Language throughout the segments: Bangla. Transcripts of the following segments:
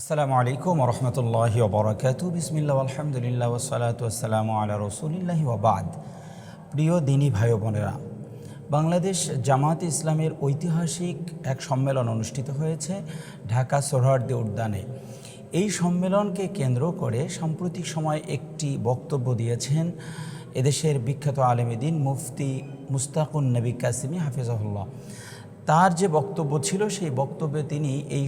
আসসালামু আলাইকুম রহমতুল্লাহি ওবরাকাত বিসমিল্লা আলহামদুলিল্লাহ ওসালাত আসসালামু আলা রসুলিল্লাহি ওবাদ প্রিয় দিনী ভাই বোনেরা, বাংলাদেশ জামাত ইসলামের ঐতিহাসিক এক সম্মেলন অনুষ্ঠিত হয়েছে ঢাকা সোহরার্দি উদ্যানে। এই সম্মেলনকে কেন্দ্র করে সাম্প্রতিক সময় একটি বক্তব্য দিয়েছেন এদেশের বিখ্যাত আলেমেদিন মুফতি মুস্তাকুন নবী কাসিমি হাফিজাহুল্লাহ। তার যে বক্তব্য ছিল, সেই বক্তব্যে তিনি এই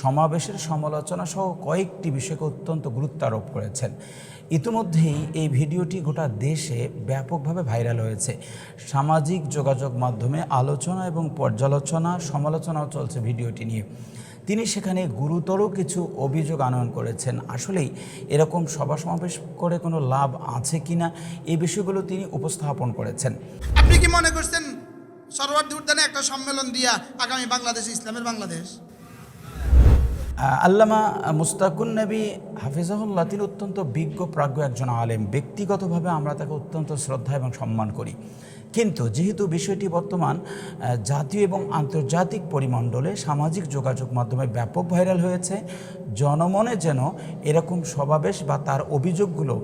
সমাবেশের সমালোচনা সহ কয়েকটি বিষয়কে অত্যন্ত গুরুত্ব আরোপ করেছেন। ইতিমধ্যেই এই ভিডিওটি গোটা দেশে ব্যাপকভাবে ভাইরাল হয়েছে। সামাজিক যোগাযোগ মাধ্যমে আলোচনা এবং পর্যালোচনা, সমালোচনাও চলছে ভিডিওটি নিয়ে। তিনি সেখানে গুরুতর কিছু অভিযোগ আনয়ন করেছেন। আসলেই এরকম সভা সমাবেশ করে কোনো লাভ আছে কিনা এই বিষয়গুলো তিনি উপস্থাপন করেছেন। আপনি কি মনে করছেন সরওয়ার্দী উদ্যানে একটা সম্মেলন দিয়া আগামী বাংলাদেশ, ইসলামের বাংলাদেশ? আল্লামা মুস্তাকুন নবী হাফিজাহুল্লাহ, তিনি অত্যন্ত বিজ্ঞ, প্রাজ্ঞ একজন আলেম। ব্যক্তিগতভাবে আমরা তাকে অত্যন্ত শ্রদ্ধা এবং সম্মান করি। কিন্তু যেহেতু বিষয়টি বর্তমান জাতীয় এবং আন্তর্জাতিক পরিমণ্ডলে সামাজিক যোগাযোগ মাধ্যমে ব্যাপক ভাইরাল হয়েছে, জনমনে যেন এরকম সমাবেশ বা তার অভিযোগগুলো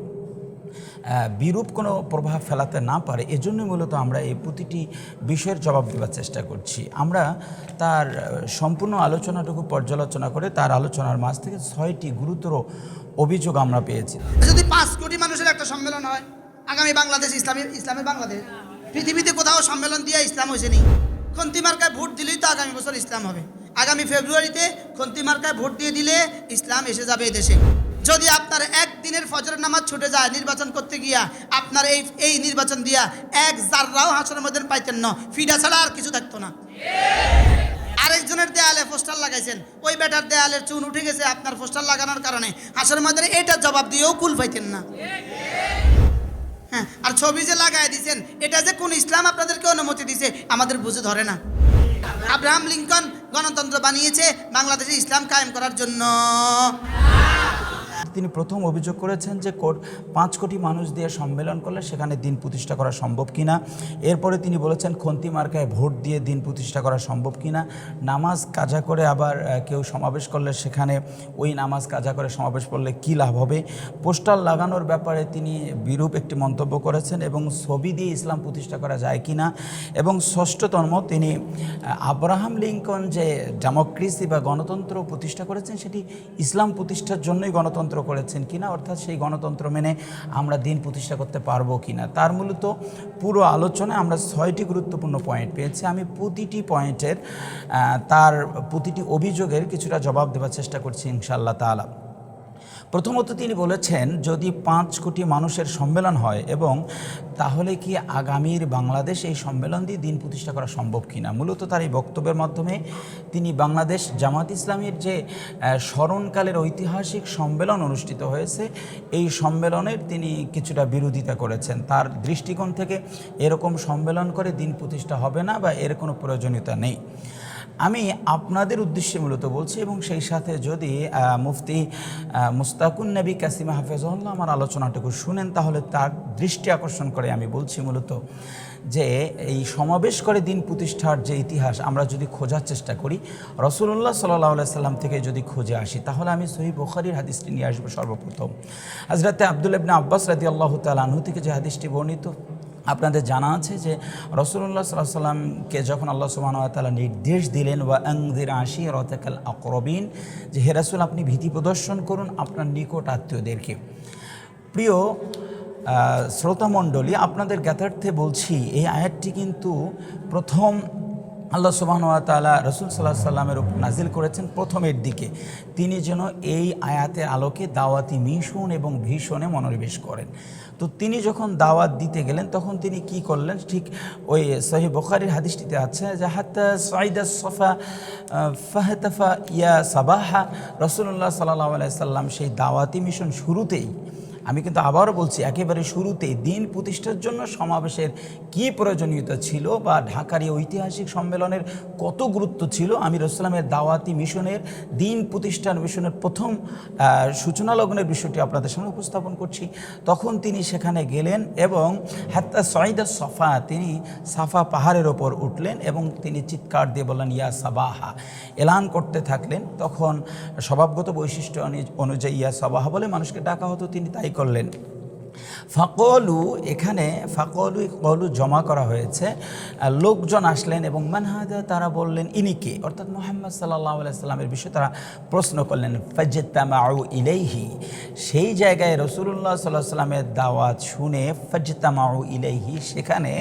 বিরূপ কোনো প্রভাব ফেলাতে না পারে, এজন্যই মূলত আমরা এই প্রতিটি বিষয়ের জবাব দেওয়ার চেষ্টা করছি। আমরা তার সম্পূর্ণ আলোচনাটুকু পর্যালোচনা করে তার আলোচনার মাঝ থেকে ছয়টি গুরুতর অভিযোগ আমরা পেয়েছি। যদি পাঁচ কোটি মানুষের একটা সম্মেলন হয়, আগামী বাংলাদেশ, ইসলামের ইসলামের বাংলাদেশ, পৃথিবীতে কোথাও সম্মেলন দিয়ে ইসলাম হয়েছে নি? খন্তি মার্কায় ভোট দিলেই তো আগামী বছর ইসলাম হবে। আগামী ফেব্রুয়ারিতে খন্তি মার্কায় ভোট দিয়ে দিলে ইসলাম এসে যাবে দেশে। যদি আপনার একদিনের ফজরের নামাজ ছুটে যায় নির্বাচন করতে গিয়া আপনার এই এই নির্বাচন দিয়া এক জাররাও হাসনের মধ্যে পাইতেন না। ফিডা ছাড়া আর কিছু থাকতো না। আরেকজনের দেয়ালে পোস্টার লাগাইছেন। ওই বেটার দেয়ালের চুন উঠে গেছে আপনার পোস্টার লাগানোর কারণে। আসলে মধ্যে এটা জবাব দিয়েও কুল পাইতেন না। হ্যাঁ আর ছবি যে লাগাই দিয়েছেন এটা যে কোন ইসলাম আপনাদেরকে অনুমতি দিছে, আমাদের বুঝে ধরে না। আব্রাহাম লিঙ্কন গণতন্ত্র বানিয়েছে বাংলাদেশে ইসলাম কায়েম করার জন্য। তিনি প্রথম অভিযোগ করেছেন যে কোট পাঁচ কোটি মানুষ দিয়ে সম্মেলন করলে সেখানে দিন প্রতিষ্ঠা করা সম্ভব কিনা। এরপরে তিনি বলেছেন, খন্তি মার্কায় ভোট দিয়ে দিন প্রতিষ্ঠা করা সম্ভব কিনা। নামাজ কাজা করে আবার কেউ সমাবেশ করলে সেখানে ওই নামাজ কাজা করে সমাবেশ করলে কী লাভ হবে? পোস্টার লাগানোর ব্যাপারে তিনি বিরূপ একটি মন্তব্য করেছেন এবং ছবি দিয়ে ইসলাম প্রতিষ্ঠা করা যায় কিনা। এবং ষষ্ঠতম তিনি আব্রাহাম লিঙ্কন যে ডেমোক্রেসি বা গণতন্ত্র প্রতিষ্ঠা করেছেন, সেটি ইসলাম প্রতিষ্ঠার জন্যই গণতন্ত্র করেছেন কিনা, অর্থাৎ সেই গণতন্ত্র মেনে আমরা দিন প্রতিষ্ঠা করতে পারব কিনা। তার মূলত পুরো আলোচনায় আমরা ছয়টি গুরুত্বপূর্ণ পয়েন্ট পেয়েছি। আমি প্রতিটি পয়েন্টের তার প্রতিটি অভিযোগের কিছুটা জবাব দেওয়ার চেষ্টা করছি ইনশাআল্লাহ তাআলা। প্রথমত তিনি বলেছেন, যদি পাঁচ কোটি মানুষের সম্মেলন হয় এবং তাহলে কি আগামীর বাংলাদেশ এই সম্মেলন দিয়ে দিন প্রতিষ্ঠা করা সম্ভব কিনা? মূলত তার এই বক্তব্যের মাধ্যমে তিনি বাংলাদেশ জামাত ইসলামের যে স্মরণকালের ঐতিহাসিক সম্মেলন অনুষ্ঠিত হয়েছে, এই সম্মেলনের তিনি কিছুটা বিরোধিতা করেছেন। তার দৃষ্টিকোণ থেকে এরকম সম্মেলন করে দিন প্রতিষ্ঠা হবে না বা এর কোনো প্রয়োজনীয়তা নেই। আমি আপনাদের উদ্দেশ্যে মূলত বলছি এবং সেই সাথে যদি মুফতি মুস্তাকুন নবী কাসিমা হাফেজউল্লাহ আমার আলোচনাটুকু শুনেন, তাহলে তার দৃষ্টি আকর্ষণ করে আমি বলছি মূলত যে, এই সমাবেশ করে দিন প্রতিষ্ঠার যে ইতিহাস আমরা যদি খোঁজার চেষ্টা করি রসুল্লাহ সাল্লাহ সাল্লাম থেকে যদি খুঁজে আসি, তাহলে আমি সহি বুখারির হাদিসটি নিয়ে আসব সর্বপ্রথম। হাজরাতে আব্দুল আব্বাস রাদি আল্লাহ তালাহু থেকে যে হাদিসটি বর্ণিত আপনাদের জানা আছে যে রসুল্লাহ সাল্লাহ সাল্লামকে যখন আল্লাহ সুবাহতালা নির্দেশ দিলেন, ওয়া আংদির আশি রতেকাল আকরবিন যে হেরাসুল আপনি ভীতি প্রদর্শন করুন আপনার নিকট আত্মীয়দেরকে। প্রিয় শ্রোতামণ্ডলী, আপনাদের জ্ঞাতার্থে বলছি, এই আয়াতটি কিন্তু প্রথম আল্লাহ সুবাহন তালা রসুল সাল্লাহ সাল্লামের উপর নাজিল করেছেন প্রথমের দিকে। তিনি যেন এই আয়াতের আলোকে দাওয়াতি মিশন এবং ভীষণে মনোনিবেশ করেন। তো তিনি যখন দাওয়াত দিতে গেলেন, তখন তিনি কি করলেন? ঠিক ওই সহি বখারির হাদিসটিতে আছে যে, হাত্তা সাইদা সফা ফাহতাফা ইয়া সাবাহা। রসুল্লাহ সাল্লাহ আলাইসাল্লাম সেই দাওয়াতি মিশন শুরুতেই আমি কিন্তু আবারও বলছি, একেবারে শুরুতে দিন প্রতিষ্ঠার জন্য সমাবেশের কি প্রয়োজনীয়তা ছিল বা ঢাকার এই ঐতিহাসিক সম্মেলনের কত গুরুত্ব ছিল? আমি রসলামের দাওয়াতি মিশনের, দিন প্রতিষ্ঠান মিশনের প্রথম সূচনা লগ্নের বিষয়টি আপনাদের সামনে উপস্থাপন করছি। তখন তিনি সেখানে গেলেন এবং হাত্তা সঈদা সফা তিনি সাফা পাহাড়ের ওপর উঠলেন এবং তিনি চিৎকার দিয়ে বললেন, ইয়া সাবাহা। এলান করতে থাকলেন। তখন স্বভাবগত বৈশিষ্ট্য অনু- অনুযায়ী ইয়া সাবাহা বলে মানুষকে ডাকা হতো। তিনি তাই করলেন। ফাকলু, এখানে ফাকলু, কলু জমা করা হয়েছে। লোকজন আসলেন এবং মানহাদা তারা বললেন ইনিকে অর্থাৎ মোহাম্মদ সাল্লাহ সাল্লামের বিষয়ে তারা প্রশ্ন করলেন ফজ্জতামাউ ইলেহি সেই জায়গায় রসুল্লাহ সাল্লাহ সাল্লামের দাওয়াত শুনে ফজ্জতামাউ ইলেহি সেখানে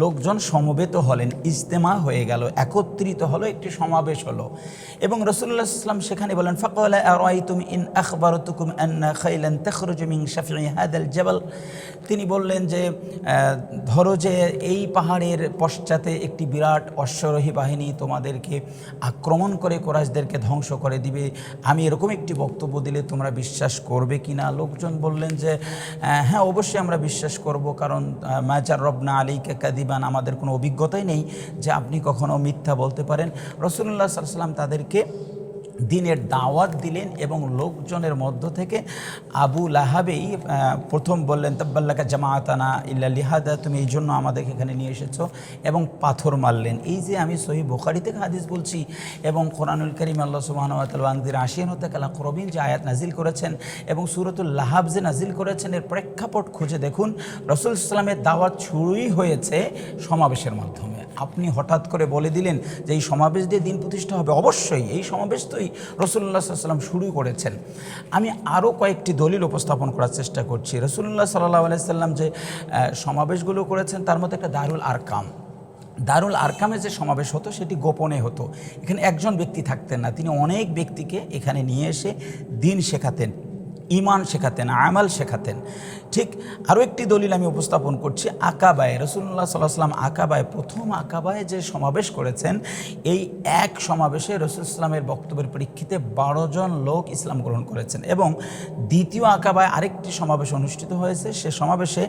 লোকজন সমবেত হলেন, ইজতেমা হয়ে গেল, একত্রিত হলো, একটি সমাবেশ হলো। এবং রসুল্লাহ ইসলাম সেখানে বলেন, ফকল ইন তিনি বললেন যে ধরো যে এই পাহাড়ের পশ্চাতে একটি বিরাট অশ্বরোহী বাহিনী তোমাদেরকে আক্রমণ করে কোরাইশদেরকে ধ্বংস করে দিবে। আমি এরকম একটি বক্তব্য দিলে তোমরা বিশ্বাস করবে কি না লোকজন বললেন যে হ্যাঁ অবশ্যই আমরা বিশ্বাস করব, কারণ মাজার রবনা আলীকে কাদিবান আমাদের কোনো অভিজ্ঞতাই নেই যে আপনি কখনো মিথ্যা বলতে পারেন। রসুল্লাহ সাল্লাম তাদেরকে দিনের দাওয়াত দিলেন এবং লোকজনের মধ্য থেকে আবু লাহাবেই প্রথম বললেন, তব্বাল্লাকা জামাতানা ইল্লা লিহাদা তুমি এই জন্য আমাদেরকে এখানে নিয়ে এসেছ এবং পাথর মারলেন। এই যে আমি সহি বোখারি থেকে হাদিস বলছি এবং কোরআনুল করিম আল্লাহ সুবাহানুয়াতির আশিয়ান হতে কালা করবিন যে আয়াত নাজিল করেছেন এবং সুরতুল লাহাব যে নাজিল করেছেন, এর প্রেক্ষাপট খুঁজে দেখুন, রসুল ইসলামের দাওয়াত শুরুই হয়েছে সমাবেশের মাধ্যমে। আপনি হঠাৎ করে বলে দিলেন যে এই সমাবেশ দিয়ে দিন প্রতিষ্ঠা হবে। অবশ্যই, এই সমাবেশ তোই রসুল্লাহ সাল্লাম শুরু করেছেন। আমি আরও কয়েকটি দলিল উপস্থাপন করার চেষ্টা করছি। রসুল্লাহ সাল্লাহ আলাইসাল্লাম যে সমাবেশগুলো করেছেন, তার মধ্যে একটা দারুল আরকাম। দারুল আরকামে যে সমাবেশ হতো, সেটি গোপনে হতো। এখানে একজন ব্যক্তি থাকতেন না, তিনি অনেক ব্যক্তিকে এখানে নিয়ে এসে দিন শেখাতেন। ইমান শেখাতেন, আমাল শেখাতেন। ঠিক আরও একটি দলিল আমি উপস্থাপন করছি, আকাবায় রসুল্লাহ সাল্লাহ সাল্লাম আকাবায়, প্রথম আকাবায় যে সমাবেশ করেছেন, এই এক সমাবেশে রসুল ইসলামের বক্তব্যের প্রেক্ষিতে বারো জন লোক ইসলাম গ্রহণ করেছেন এবং দ্বিতীয় আকাবায় আরেকটি সমাবেশ অনুষ্ঠিত হয়েছে, সে সমাবেশে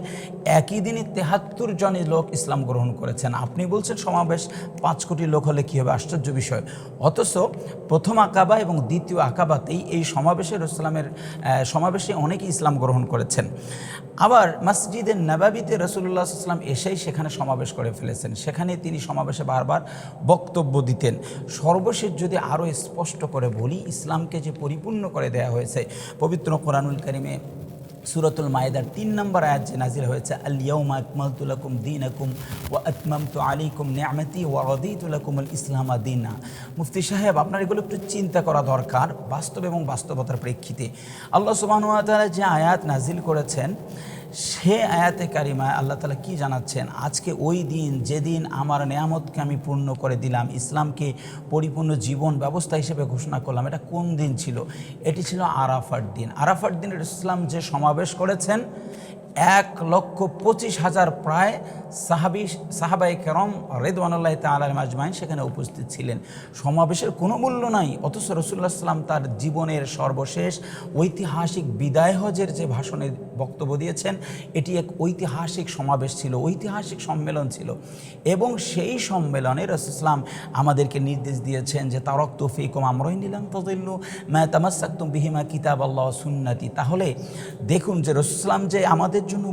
একই দিনই তেহাত্তর জন লোক ইসলাম গ্রহণ করেছেন। আপনি বলছেন সমাবেশ পাঁচ কোটি লোক হলে কী হবে? আশ্চর্য বিষয়। অথচ প্রথম আকাবা এবং দ্বিতীয় আকাবাতেই এই সমাবেশে রসুলামের সমাবেশে অনেকে ইসলাম গ্রহণ করেছেন। আবার মসজিদের নবাবিতে রসুল্লাহ ইসলাম এসেই সেখানে সমাবেশ করে ফেলেছেন। সেখানে তিনি সমাবেশে বারবার বক্তব্য দিতেন। সর্বশেষ যদি আরও স্পষ্ট করে বলি, ইসলামকে যে পরিপূর্ণ করে দেয়া হয়েছে, পবিত্র কোরআনুল করিমে সুরতুল মায়েদার তিন নম্বর আয়াত যে নাজিল হয়েছে আলিয়াউমা আকমালতুলাকুম দিন আকুম ও আকমামতু আলিকুম নিয়ামতি ও রদিতুলাকুম আল ইসলাম দিনা। মুফতি সাহেব, আপনার এগুলো একটু চিন্তা করা দরকার বাস্তব এবং বাস্তবতার প্রেক্ষিতে। আল্লাহ সুবাহতালা যে আয়াত নাজিল করেছেন, সে আয়াতে কারিমায় আল্লাহ তালা কি জানাচ্ছেন? আজকে ওই দিন, যেদিন আমার নেয়ামতকে আমি পূর্ণ করে দিলাম, ইসলামকে পরিপূর্ণ জীবন ব্যবস্থা হিসেবে ঘোষণা করলাম, এটা কোন দিন ছিল? এটি ছিল আরাফার দিন। আরাফার দিন ইসলাম যে সমাবেশ করেছেন এক লক্ষ পঁচিশ হাজার প্রায় সাহাবি সাহাবাই কেরম রেদওয়ানুল্লাহ তালাম আজমাইন সেখানে উপস্থিত ছিলেন। সমাবেশের কোনো মূল্য নাই, অথচ রসুল্লাহ সাল্লাম তার জীবনের সর্বশেষ ঐতিহাসিক বিদায় হজের যে ভাষণে বক্তব্য দিয়েছেন, এটি এক ঐতিহাসিক সমাবেশ ছিল, ঐতিহাসিক সম্মেলন ছিল। এবং সেই সম্মেলনে রসুলাম আমাদেরকে নির্দেশ দিয়েছেন যে তারক তৌফিকুম আমরাই নিলাম তদিল্লু মা তামাসাক্তুম বিহিমা কিতাব আল্লাহ সুন্নাতি। তাহলে দেখুন যে রসুলাম যে আমাদের জন্য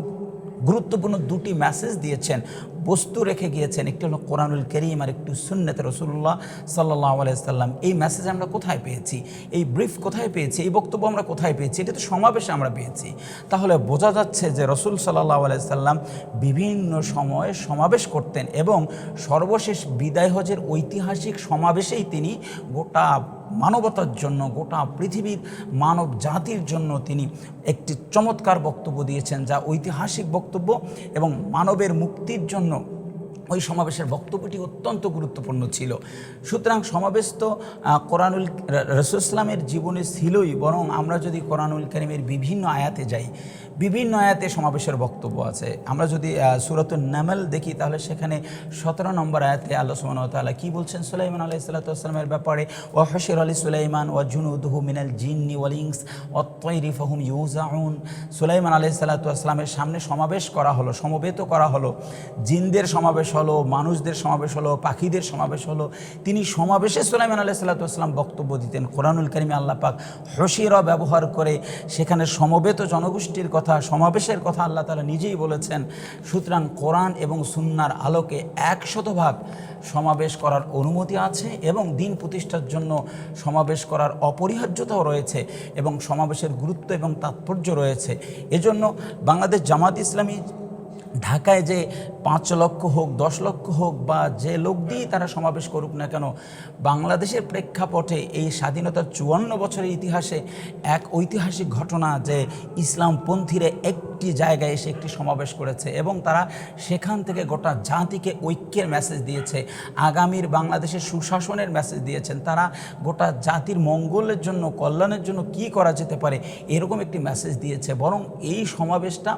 গুরুত্বপূর্ণ দুটি মেসেজ দিয়েছেন। বস্তু রেখে গিয়েছেন। একটি হলো কোরআনুল করিম আর একটু সুন্নতে রসুল্লাহ সাল্লাহ আলাইসাল্লাম এই মেসেজ আমরা কোথায় পেয়েছি? এই ব্রিফ কোথায় পেয়েছি? এই বক্তব্য আমরা কোথায় পেয়েছি? এটা তো সমাবেশে আমরা পেয়েছি। তাহলে বোঝা যাচ্ছে যে রসুল সাল্লাহ আলাইসাল্লাম বিভিন্ন সময়ে সমাবেশ করতেন এবং সর্বশেষ বিদায় হজের ঐতিহাসিক সমাবেশেই তিনি গোটা মানবতার জন্য, গোটা পৃথিবীর মানব জাতির জন্য তিনি একটি চমৎকার বক্তব্য দিয়েছেন, যা ঐতিহাসিক বক্তব্য এবং মানবের মুক্তির জন্য ওই সমাবেশের বক্তব্যটি অত্যন্ত গুরুত্বপূর্ণ ছিল। সুতরাং সমাবেশ তো কোরআনুল রসুলামের জীবনে ছিলই, বরং আমরা যদি কোরআনুল করিমের বিভিন্ন আয়াতে যাই, বিভিন্ন আয়াতে সমাবেশের বক্তব্য আছে। আমরা যদি সুরতুল নামেল দেখি, তাহলে সেখানে সতেরো নম্বর আয়াতে আল্লাহ সুমান তাল্লাহ কী বলছেন? সুলাইমান আলাহ সাল্লাতামের ব্যাপারে ও হশির আলী সুলাইমান ও জুনুদহু মিনাল জিন্নি ওয়ালিংস অত্তৈরি ফহুম ইউজাউন সুলাইমান আলাহ সাল্লাতামের সামনে সমাবেশ করা হলো, সমবেত করা হলো। জিনদের সমাবেশ হলো, মানুষদের সমাবেশ হলো, পাখিদের সমাবেশ হলো। তিনি সমাবেশে সুলাইমান আলাহ সাল্লাতাম বক্তব্য দিতেন। কোরআনুল করিমে আল্লাহ পাক হসিরা ব্যবহার করে সেখানে সমবেত জনগোষ্ঠীর কথা, সমাবেশের কথা আল্লাহ তালা নিজেই বলেছেন। সুতরাং কোরআন এবং সুন্নার আলোকে একশতভাগ সমাবেশ করার অনুমতি আছে এবং দিন প্রতিষ্ঠার জন্য সমাবেশ করার অপরিহার্যতাও রয়েছে এবং সমাবেশের গুরুত্ব এবং তাৎপর্য রয়েছে। এজন্য বাংলাদেশ জামাত ইসলামী ঢাকায় যে পাঁচ লক্ষ হোক, দশ লক্ষ হোক বা যে লোক দিয়েই তারা সমাবেশ করুক না কেন, বাংলাদেশের প্রেক্ষাপটে এই স্বাধীনতার চুয়ান্ন বছরের ইতিহাসে এক ঐতিহাসিক ঘটনা যে ইসলামপন্থীরা একটি জায়গায় এসে একটি সমাবেশ করেছে এবং তারা সেখান থেকে গোটা জাতিকে ঐক্যের মেসেজ দিয়েছে। আগামীর বাংলাদেশের সুশাসনের মেসেজ দিয়েছেন। তারা গোটা জাতির মঙ্গলের জন্য, কল্যাণের জন্য কি করা যেতে পারে এরকম একটি মেসেজ দিয়েছে। বরং এই সমাবেশটা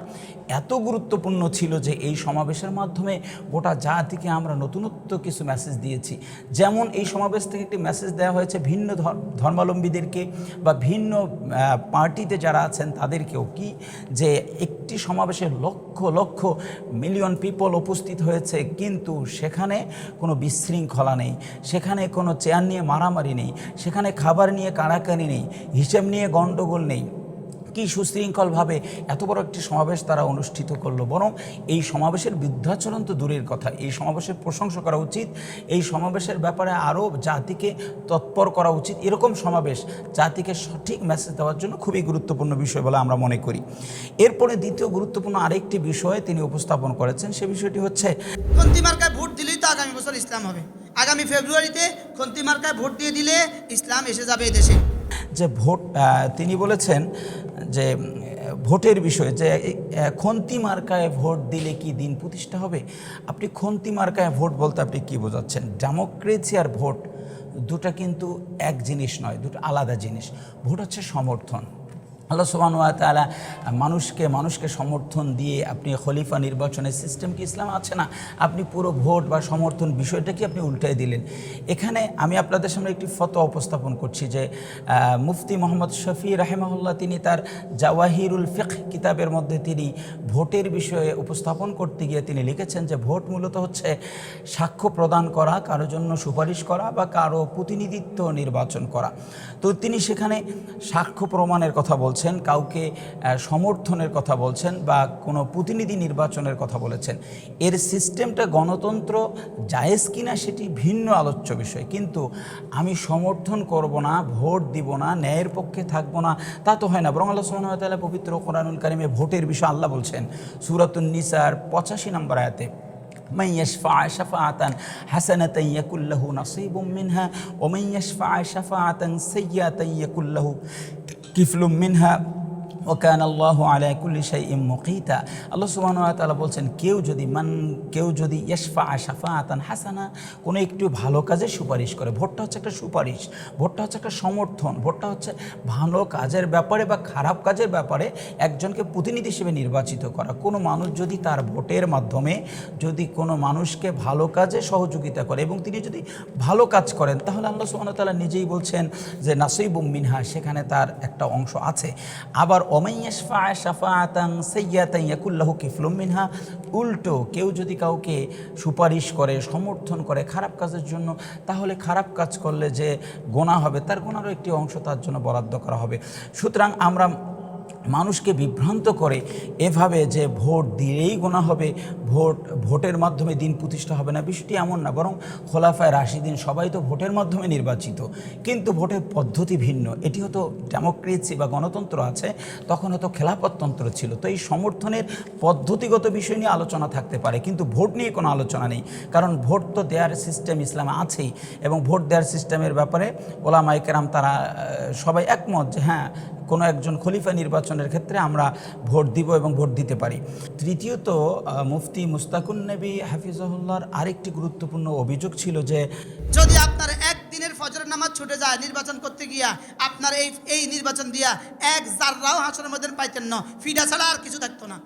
এত গুরুত্বপূর্ণ ছিল যে এই সমাবেশের মাধ্যমে গোটা জাতিকে আমরা নতুনত্ব কিছু মেসেজ দিয়েছি। যেমন এই সমাবেশ থেকে একটি মেসেজ দেওয়া হয়েছে ভিন্ন ধর- ধর্মাবলম্বীদেরকে বা ভিন্ন পার্টিতে যারা আছেন তাদেরকেও কি যে একটি সমাবেশে লক্ষ লক্ষ মিলিয়ন পিপল উপস্থিত হয়েছে, কিন্তু সেখানে কোনো বিশৃঙ্খলা নেই, সেখানে কোনো চেয়ার নিয়ে মারামারি নেই, সেখানে খাবার নিয়ে কাড়াকাড়ি নেই, হিসেব নিয়ে গণ্ডগোল নেই। কি সুশৃঙ্খলভাবে এত বড় একটি সমাবেশ তারা অনুষ্ঠিত করল? বরং এই সমাবেশের বৃদ্ধাচরণ তো দূরের কথা। এই সমাবেশের প্রশংসা করা উচিত। এই সমাবেশের ব্যাপারে আরও জাতিকে তৎপর করা উচিত। এরকম সমাবেশ জাতিকে সঠিক মেসেজ দেওয়ার জন্য খুবই গুরুত্বপূর্ণ বিষয় বলে আমরা মনে করি। এরপরে দ্বিতীয় গুরুত্বপূর্ণ আরেকটি বিষয় তিনি উপস্থাপন করেছেন। সে বিষয়টি হচ্ছে খন্তি মার্কায় ভোট দিলেই তো আগামী বছর ইসলাম হবে। আগামী ফেব্রুয়ারিতে খন্তি মার্কায় ভোট দিয়ে দিলে ইসলাম এসে যাবে দেশে। যে ভোট তিনি বলেছেন যে ভোটের বিষয়ে, যে খন্তি মার্কায় ভোট দিলে কি দিন প্রতিষ্ঠা হবে? আপনি খন্তি মার্কায় ভোট বলতে আপনি কি বোঝাচ্ছেন? ডেমোক্রেসি আর ভোট দুটা কিন্তু এক জিনিস নয়, দুটো আলাদা জিনিস। ভোট হচ্ছে সমর্থন। আল্লাহ সুবান তালা মানুষকে মানুষকে সমর্থন দিয়ে আপনি খলিফা নির্বাচনের সিস্টেম কি ইসলাম আছে না? আপনি পুরো ভোট বা সমর্থন বিষয়টা কি আপনি উল্টাই দিলেন। এখানে আমি আপনাদের সামনে একটি ফটো উপস্থাপন করছি যে মুফতি মোহাম্মদ শফি রাহেমাহুল্লাহ তিনি তার জাওয়াহিরুল ফিক কিতাবের মধ্যে তিনি ভোটের বিষয়ে উপস্থাপন করতে গিয়ে তিনি লিখেছেন যে, ভোট মূলত হচ্ছে সাক্ষ্য প্রদান করা কারও জন্য সুপারিশ করা বা কারও প্রতিনিধিত্ব নির্বাচন করা। তো তিনি সেখানে সাক্ষ্য প্রমাণের কথা বলছেন। কাউকে আহ, সমর্থনের কথা বলছেন বা কোনো প্রতিনিধি নির্বাচনের কথা বলেছেন এর সিস্টেমটা গণতন্ত্র জায়েজ কিনা সেটি ভিন্ন আলোচ্য বিষয় কিন্তু আমি সমর্থন করব না ভোট দিব না ন্যায়ের পক্ষে থাকবো না তা তো হয় না বরং আল্লাহ সুবহানাহু ওয়া তাআলা পবিত্র কোরআনুল কারিমে ভোটের বিষয়ে আল্লাহ বলছেন সুরাতুন নিসার পঁচাশি নম্বর আয়াতে من يشفع شفاعة حسنة يكن له نصيب منها ومن يشفع شفاعة سيئة يكن له طفل منها؟ ওকান আল্লাহ আলা কুল্লি শাই ইম মুকিতা। আল্লাহ সুবহান তাআলা বলছেন, কেউ যদি মান, কেউ যদি ইয়শফা শাফা আতান হাসানা, কোনো একটু ভালো কাজে সুপারিশ করে, ভোটটা হচ্ছে একটা সুপারিশ, ভোটটা হচ্ছে একটা সমর্থন, ভোটটা হচ্ছে ভালো কাজের ব্যাপারে বা খারাপ কাজের ব্যাপারে একজনকে প্রতিনিধি হিসেবে নির্বাচিত করা। কোনো মানুষ যদি তার ভোটের মাধ্যমে যদি কোনো মানুষকে ভালো কাজে সহযোগিতা করে এবং তিনি যদি ভালো কাজ করেন, তাহলে আল্লাহ সুবহানাহু ওয়া তাআলা নিজেই বলছেন যে, নাসিবুম মিনহা, সেখানে তার একটা অংশ আছে। আবার ওমাইয়াশফা শাফাআতান সাইয়াতান ইয়াকুল্লাহু কিফলুম মিনহা। উল্টো কেউ যদি কাউকে সুপারিশ করে, সমর্থন করে খারাপ কাজের জন্য, তাহলে খারাপ কাজ করলে যে গোনা হবে, তার গোনারও একটি অংশ তার জন্য বরাদ্দ করা হবে। সুতরাং আমরা মানুষকে বিভ্রান্ত করে এভাবে যে ভোট দিলেই গোনা হবে, ভোট, ভোটের মাধ্যমে দিন প্রতিষ্ঠা হবে না, বিষয়টি এমন না, বরং খোলাফায় রাশিদিন সবাই তো ভোটের মাধ্যমে নির্বাচিত। কিন্তু ভোটের পদ্ধতি ভিন্ন। এটি হতো ডেমোক্রেসি বা গণতন্ত্র আছে, তখন হয়তো খেলাপতন্ত্র ছিল। তো এই সমর্থনের পদ্ধতিগত বিষয় নিয়ে আলোচনা থাকতে পারে, কিন্তু ভোট নিয়ে কোনো আলোচনা নেই। কারণ ভোট তো দেওয়ার সিস্টেম ইসলামে আছেই, এবং ভোট দেওয়ার সিস্টেমের ব্যাপারে ওলামাইকেরাম তারা সবাই একমত যে হ্যাঁ কোনো একজন খলিফা নির্বাচনের ক্ষেত্রে আমরা ভোট দিব এবং ভোট দিতে পারি। তৃতীয়ত মুফতি মুস্তাকুন নবী হাফিজাহুল্লাহর আরেকটি গুরুত্বপূর্ণ অভিযোগ ছিল যে, যদি আপনার একদিনের ফজরের নামাজ ছুটে যায় নির্বাচন করতে গিয়া আপনার এই এই নির্বাচন দিয়া এক জাররাও হাসনের মধ্যে পাইতেন না, ফিডা ছাড়া আর কিছু থাকতো না।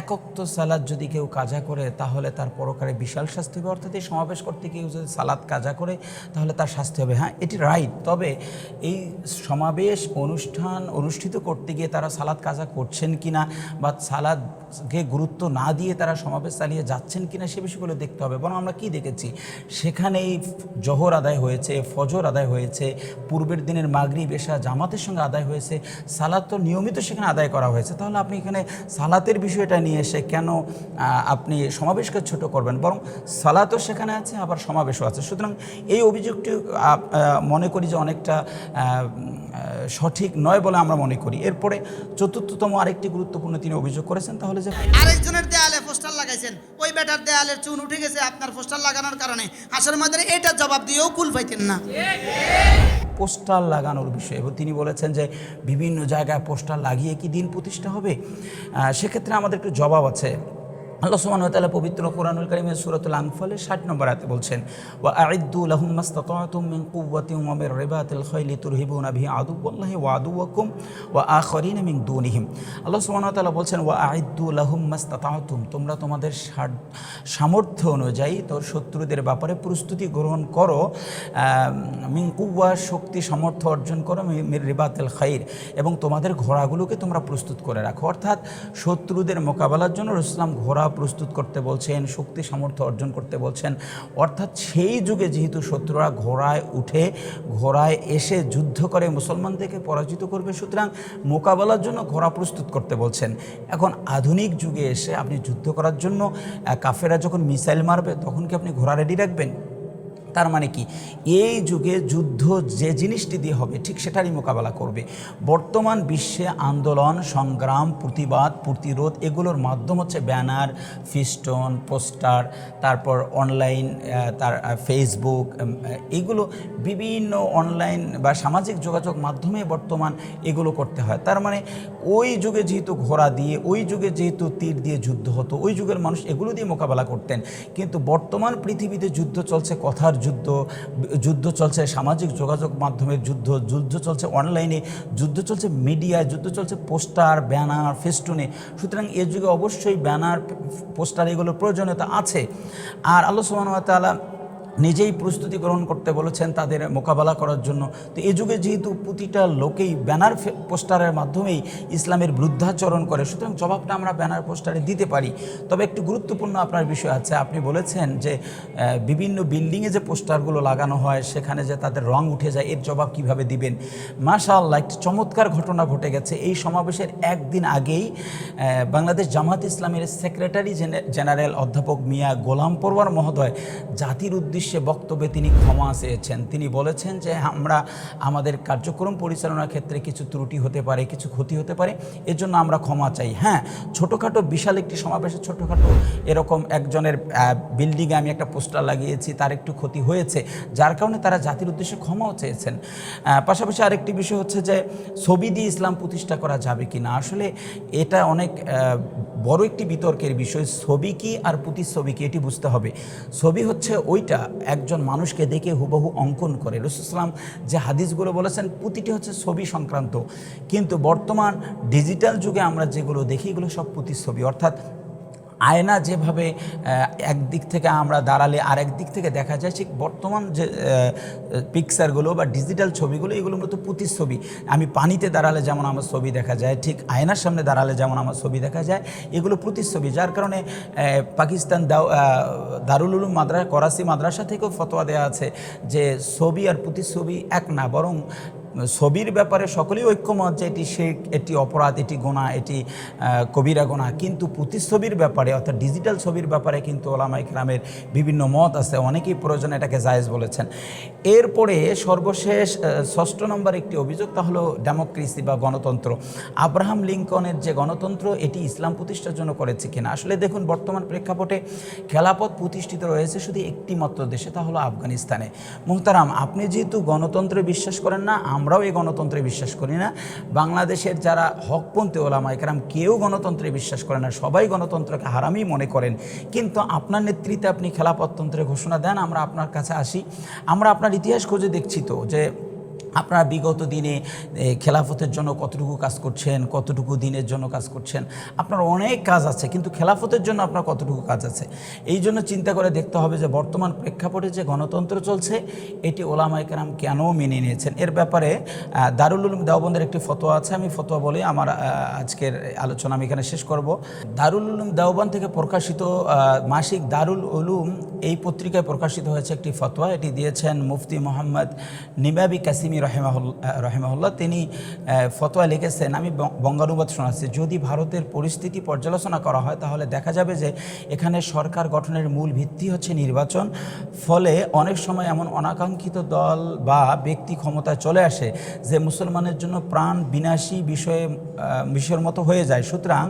এক অক্ত সালাদ যদি কেউ কাজা করে, তাহলে তার পরকারে বিশাল শাস্তি হবে। অর্থাৎ এই সমাবেশ করতে কেউ যদি সালাদ কাজা করে, তাহলে তার শাস্তি হবে। হ্যাঁ এটি রাইট তবে এই সমাবেশ, অনুষ্ঠান অনুষ্ঠিত করতে গিয়ে তারা সালাদ কাজা করছেন কিনা বা সালাদকে গুরুত্ব না দিয়ে তারা সমাবেশ চালিয়ে যাচ্ছেন কিনা, সে বিষয়গুলো দেখতে হবে। বরং আমরা কি দেখেছি? সেখানেই জহর আদায় হয়েছে, ফজর আদায় হয়েছে, পূর্বের দিনের মাগরি বেশা জামাতের সঙ্গে আদায় হয়েছে, সালাদ তো নিয়মিত সেখানে আদায় করা হয়েছে। তাহলে আপনি এখানে সালাতের বিষয়টা নিয়ে এসে কেন আপনি সমাবেশকে ছোট করবেন? বরং সালাতও সেখানে আছে, আবার সমাবেশও আছে। সুতরাং এই অভিযোগটি মনে করি যে অনেকটা সঠিক নয় বলে আমরা মনে করি। এরপরে চতুর্থতম আরেকটি গুরুত্বপূর্ণ তিনি অভিযোগ করেছেন, তাহলে যে আরেকজনের দেয়ালে পোস্টার লাগাইছেন। ওই বেটার দেয়ালের চুন উঠে গেছে আপনার পোস্টার লাগানোর কারণে। হাসনের ময়দানে এটা জবাব দিয়েও কুল পাইতেন না। পোস্টার লাগানোর বিষয়ে। এবং তিনি বলেছেন যে বিভিন্ন জায়গায় পোস্টার লাগিয়ে কি দিন প্রতিষ্ঠা হবে? সেক্ষেত্রে আমাদের একটু জবাব আছে। আল্লাহ সুবহান ওয়া তাআলা পবিত্র কোরআনুল কারীমের সূরাতুল আনফালের 60 নম্বর আয়াতে বলছেন, ওয়া আ'ইদ্দু লাহুম মাস্তাতা'তুম মিন কুওয়াতিন ওয়া মির রিবাতিল খাইলি তুরহিবুনা বিহি আদুওয়াল্লাহি ওয়া আদুওয়াকুম ওয়া আখারিনা মিন দুনিহিম। আল্লাহ সুবহান ওয়া তাআলা বলছেন, ওয়া আ'ইদ্দু লাহুম মাস্তাতা'তুম তোমরা তোমাদের সামর্থ্য অনুযায়ী তোর শত্রুদের ব্যাপারে প্রস্তুতি গ্রহণ করো মিন কুওয়া, শক্তি, সামর্থ্য অর্জন করো মির রিবাতিল খাইর এবং তোমাদের ঘোড়াগুলোকে তোমরা প্রস্তুত করে রাখো। অর্থাৎ শত্রুদের মোকাবেলার জন্য ইসলাম ঘোড়া প্রস্তুত করতে বলছেন, শক্তি সামর্থ্য অর্জন করতে বলছেন। অর্থাৎ সেই যুগে যেহেতু শত্রুরা ঘোড়ায় উঠে, ঘোড়ায় এসে যুদ্ধ করে মুসলমানদেরকে পরাজিত করবে, সুতরাং মোকাবেলার জন্য ঘোড়া প্রস্তুত করতে বলছেন। এখন আধুনিক যুগে এসে আপনি যুদ্ধ করার জন্য কাফেরা যখন মিসাইল মারবে, তখন কি আপনি ঘোড়া রেডি রাখবেন? তার মানে কি? এই যুগে যুদ্ধ যে জিনিসটি দিয়ে হবে, ঠিক সেটারই মোকাবেলা করবে। বর্তমান বিশ্বে আন্দোলন, সংগ্রাম, প্রতিবাদ, প্রতিরোধ এগুলোর মাধ্যম হচ্ছে ব্যানার, ফিস্টন, পোস্টার, তারপর অনলাইন তার ফেসবুক এগুলো বিভিন্ন অনলাইন বা সামাজিক যোগাযোগ মাধ্যমে বর্তমান এগুলো করতে হয়। তার মানে ওই যুগে যেহেতু ঘোড়া দিয়ে, ওই যুগে যেহেতু তীর দিয়ে যুদ্ধ হতো, ওই যুগের মানুষ এগুলো দিয়ে মোকাবেলা করতেন। কিন্তু বর্তমান পৃথিবীতে যুদ্ধ চলছে কথার যুদ্ধ যুদ্ধ চলছে সামাজিক যোগাযোগ মাধ্যমের যুদ্ধ যুদ্ধ চলছে অনলাইনে যুদ্ধ চলছে মিডিয়ায় যুদ্ধ চলছে পোস্টার ব্যানার ফেস্টুনে সুতরাং এ যুগে অবশ্যই ব্যানার পোস্টার এগুলোর প্রয়োজনীয়তা আছে। আর আল্লাহ সুবাহ তালা নিজেই প্রস্তুতি গ্রহণ করতে বলেছেন তাদের মোকাবেলা করার জন্য। তো এ যুগে যেহেতু প্রতিটা লোকেই ব্যানার পোস্টারের মাধ্যমেই ইসলামের বৃদ্ধাচরণ করে, সুতরাং জবাবটা আমরা ব্যানার পোস্টারে দিতে পারি। তবে একটি গুরুত্বপূর্ণ আপনার বিষয় আছে, আপনি বলেছেন যে বিভিন্ন বিল্ডিংয়ে যে পোস্টারগুলো লাগানো হয়, সেখানে যে তাদের রং উঠে যায়, এর জবাব কীভাবে দিবেন? মাশাআল্লাহ, একটি চমৎকার ঘটনা ঘটে গেছে। এই সমাবেশের একদিন আগেই বাংলাদেশ জামাত ইসলামের সেক্রেটারি জেনে- জেনারেল অধ্যাপক মিয়া গোলাম পরওয়ার মহোদয় জাতির উদ্দেশ্যে বক্তব্যে তিনি ক্ষমা চেয়েছেন। তিনি বলেছেন যে, আমরা আমাদের কার্যক্রম পরিচালনার ক্ষেত্রে কিছু ত্রুটি হতে পারে, কিছু ক্ষতি হতে পারে এর জন্য আমরা ক্ষমা চাই। হ্যাঁ ছোটোখাটো, বিশাল একটি সমাবেশে ছোটোখাটো এরকম একজনের বিল্ডিংয়ে আমি একটা পোস্টার লাগিয়েছি, তার একটু ক্ষতি হয়েছে, যার কারণে তারা জাতির উদ্দেশ্যে ক্ষমাও চেয়েছেন। পাশাপাশি আরেকটি বিষয় হচ্ছে যে, ছবি দিয়ে ইসলাম প্রতিষ্ঠা করা যাবে কি না আসলে এটা অনেক বড় একটি বিতর্কের বিষয়, ছবি কি আর প্রতিচ্ছবি কি, এটি বুঝতে হবে। ছবি হচ্ছে ওইটা একজন মানুষকে দেখে হুবহু অঙ্কন করে। রসুলাম যে হাদিসগুলো বলেছেন, প্রতিটি হচ্ছে ছবি সংক্রান্ত। কিন্তু বর্তমান ডিজিটাল যুগে আমরা যেগুলো দেখি, এগুলো সব প্রতিচ্ছবি। অর্থাৎ আয়না যেভাবে একদিক থেকে আমরা দাঁড়ালে আর একদিক থেকে দেখা যায়, ঠিক বর্তমান যে পিকচারগুলো বা ডিজিটাল ছবিগুলো, এগুলো মূলত প্রতিচ্ছবি। আমি পানিতে দাঁড়ালে যেমন আমার ছবি দেখা যায়, ঠিক আয়নার সামনে দাঁড়ালে যেমন আমার ছবি দেখা যায়, এগুলো প্রতিচ্ছবি। যার কারণে পাকিস্তান দারুল উলুম মাদ্রাসা করাচি মাদ্রাসা থেকেও ফতোয়া দেওয়া আছে যে, ছবি আর প্রতিচ্ছবি এক না, বরং ছবির ব্যাপারে সকলেই ঐক্যমত যে এটি শেখ, এটি অপরাধ, এটি গোনা, এটি কবিরা গোনা। কিন্তু প্রতিচ্ছবির ব্যাপারে, অর্থাৎ ডিজিটাল ছবির ব্যাপারে কিন্তু ওলামা ইকরামের বিভিন্ন মত আছে। অনেকেই প্রয়োজন এটাকে জায়েজ বলেছেন। এরপরে সর্বশেষ ষষ্ঠ নম্বর একটি অভিযোগ, তা হলো ডেমোক্রেসি বা গণতন্ত্র। আব্রাহাম লিঙ্কনের যে গণতন্ত্র, এটি ইসলাম প্রতিষ্ঠার জন্য করেছে কিনা? আসলে দেখুন, বর্তমান প্রেক্ষাপটে খেলাপথ প্রতিষ্ঠিত রয়েছে শুধু একটি মাত্র দেশে, তা হলো আফগানিস্তানে। মুহতারাম, আপনি যেহেতু গণতন্ত্রে বিশ্বাস করেন না আমরাও এই গণতন্ত্রে বিশ্বাস করি না। বাংলাদেশের যারা হকপন্থী ওলামা একরাম, কেউ গণতন্ত্রে বিশ্বাস করে না। সবাই গণতন্ত্রকে হারামই মনে করেন। কিন্তু আপনার নেতৃত্বে আপনি খেলাপতন্ত্রের ঘোষণা দেন, আমরা আপনার কাছে আসি। আমরা আপনার ইতিহাস খুঁজে দেখছি তো যে আপনারা বিগত দিনে খেলাফতের জন্য কতটুকু কাজ করছেন, কতটুকু দিনের জন্য কাজ করছেন, আপনার অনেক কাজ আছে, কিন্তু খেলাফতের জন্য আপনার কতটুকু কাজ আছে? এই জন্য চিন্তা করে দেখতে হবে যে বর্তমান প্রেক্ষাপটে যে গণতন্ত্র চলছে, এটি ওলামাইকেরাম কেন মেনে নিয়েছেন? এর ব্যাপারে দারুল উলুম দেওবন্দের একটি ফতোয়া আছে, আমি ফতোয়া বলে আমার আজকের আলোচনা আমি এখানে শেষ করব। দারুল উলুম দেওবন্দ থেকে প্রকাশিত মাসিক দারুল উলুম এই পত্রিকায় প্রকাশিত হয়েছে একটি ফতোয়া, এটি দিয়েছেন মুফতি মোহাম্মদ নিবাবি কাসিমি রহেমাহুল্লাহ রহেমাহুল্লাহ, তিনি ফতোয়া লিখেছেন, আমি বঙ্গানুবাদ শোনাচ্ছি, যদি ভারতের পরিস্থিতি পর্যালোচনা করা হয়, তাহলে দেখা যাবে যে এখানে সরকার গঠনের মূল ভিত্তি হচ্ছে নির্বাচন, ফলে অনেক সময় এমন অনাকাঙ্ক্ষিত দল বা ব্যক্তি ক্ষমতায় চলে আসে, যে মুসলমানের জন্য প্রাণ বিনাশী বিষয়ে বিষয়ের মতো হয়ে যায়। সুতরাং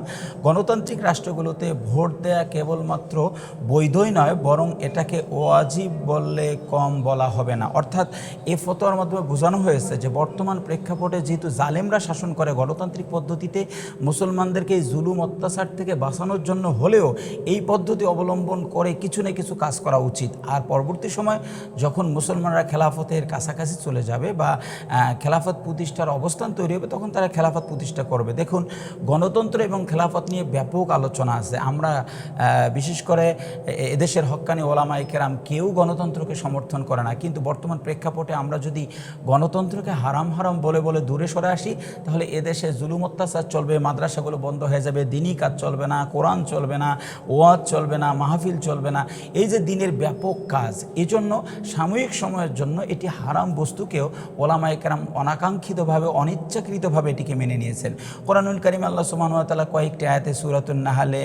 গণতান্ত্রিক রাষ্ট্রগুলোতে ভোট দেয়া কেবলমাত্র বৈধই নয়, বরং এটাকে ওয়াজিব বললে কম বলা হবে না। অর্থাৎ এ ফতোয়ার মাধ্যমে বোঝানো হয়েছে যে বর্তমান প্রেক্ষাপটে যেহেতু জালেমরা শাসন করে গণতান্ত্রিক পদ্ধতিতে, মুসলমানদেরকে এই জুলুম, অত্যাচার থেকে বাঁচানোর জন্য হলেও এই পদ্ধতি অবলম্বন করে কিছু না কিছু কাজ করা উচিত। আর পরবর্তী সময় যখন মুসলমানরা খেলাফতের কাছাকাছি চলে যাবে বা খেলাফত প্রতিষ্ঠার অবস্থান তৈরি হবে, তখন তারা খেলাফত প্রতিষ্ঠা করবে। দেখুন, গণতন্ত্র এবং খেলাফত নিয়ে ব্যাপক আলোচনা আছে। আমরা বিশেষ করে এদেশের হক্কানি ওলামা কেরাম কেউ গণতন্ত্রকে সমর্থন করে না। কিন্তু বর্তমান প্রেক্ষাপটে আমরা যদি গণতন্ত্রকে হারাম হারাম বলে বলে দূরে সরে আসি, তাহলে এদেশে জুলুম, অত্যাচার চলবে, মাদ্রাসাগুলো বন্ধ হয়ে যাবে, দিনই কাজ চলবে না, কোরআন চলবে না, ওয়াজ চলবে না, মাহফিল চলবে না। এই যে দিনের ব্যাপক কাজ, এজন্য সাময়িক সময়ের জন্য এটি হারাম বস্তুকেও ওলামায়ে কেরাম অনাকাঙ্ক্ষিতভাবে, অনিচ্ছাকৃতভাবে এটিকে মেনে নিয়েছেন। কোরআনুল করিম আল্লাহ সুবাহতাল্লাহ কয়েকটি আয়াতে সুরাতুল নাহালে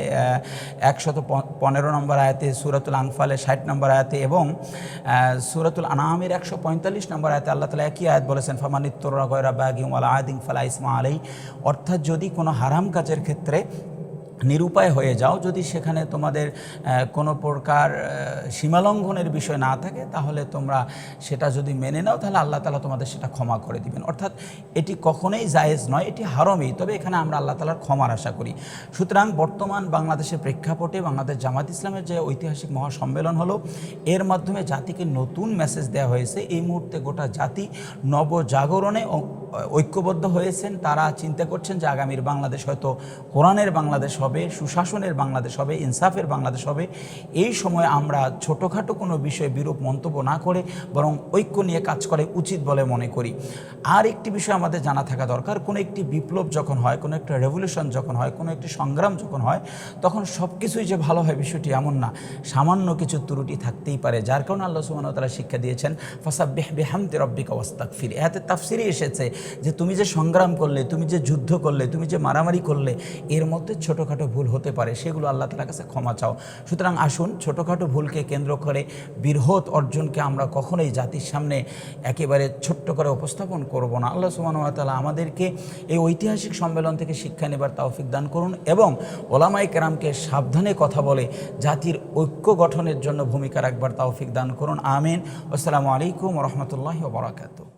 একশত পনেরো নম্বর আয়াতে, সুরাতুল আংফালে ষাট নম্বর আয়াতে এবং সুরাতুল আনামের একশো পঁয়তাল্লিশ নম্বর আয়াতে আল্লাহ তালা একই আয়াত বলেছেন ফামানিত্তরা গয়রা বাগিম আলা আদিং ফালা ইসমা আলাই অর্থাৎ যদি কোনো হারাম কাজের ক্ষেত্রে নিরুপায় হয়ে যাও। যদি সেখানে তোমাদের কোনো প্রকার সীমালঙ্ঘনের বিষয় না থাকে, তাহলে তোমরা সেটা যদি মেনে নাও, তাহলে আল্লাহ তালা তোমাদের সেটা ক্ষমা করে দিবেন। অর্থাৎ এটি কখনোই জায়েজ নয়, এটি হারমই। তবে এখানে আমরা আল্লাহ তালার ক্ষমার আশা করি। সুতরাং বর্তমান বাংলাদেশের প্রেক্ষাপটে বাংলাদেশ জামাত ইসলামের যে ঐতিহাসিক মহাসম্মেলন হলো, এর মাধ্যমে জাতিকে নতুন মেসেজ দেওয়া হয়েছে। এই মুহূর্তে গোটা জাতি নবজাগরণে ঐক্যবদ্ধ হয়েছেন। তারা চিন্তা করছেন যে আগামীর বাংলাদেশ হয়তো কোরআনের বাংলাদেশ হবে। সুশাসনের বাংলাদেশ হবে, ইনসাফের বাংলাদেশ হবে, এই সময় আমরা ছোটোখাটো কোনো বিষয়ে বিরূপ মন্তব্য না করে বরং ঐক্য নিয়ে কাজ করে উচিত বলে মনে করি। আর একটি বিষয় আমাদের জানা থাকা দরকার, কোনো একটি বিপ্লব যখন হয়, কোনো একটা রেভলিউশন যখন হয়, কোনো একটি সংগ্রাম যখন হয়, তখন সব কিছুই যে ভালো হয় বিষয়টি এমন না। সামান্য কিছু ত্রুটি থাকতেই পারে, যার কারণে আল্লাহ ওয়া তাআলা শিক্ষা দিয়েছেন, ফাসাব্বিহ বিহামদি রাব্বিকা ওয়াস্তাগফির। এতে তাফসিরে এসেছে যে, তুমি যে সংগ্রাম করলে, তুমি যে যুদ্ধ করলে, তুমি যে মারামারি করলে, এর মধ্যে ছোটোখাটো ভুল হতে পারে, সেগুলো আল্লাহ তালার কাছে ক্ষমা চাও। সুতরাং আসুন, ছোটোখাটো ভুলকে কেন্দ্র করে বৃহৎ অর্জনকে আমরা কখনোই জাতির সামনে একেবারে ছোট্ট করে উপস্থাপন করব না। আল্লাহ তাআলা আমাদেরকে এই ঐতিহাসিক সম্মেলন থেকে শিক্ষা নেবার তৌফিক দান করুন এবং ওলামাই কেরামকে সাবধানে কথা বলে জাতির ঐক্য গঠনের জন্য ভূমিকা রাখবার তৌফিক দান করুন। আমিন। আসসালামু আলাইকুম রহমতুল্লাহ বরাকাতু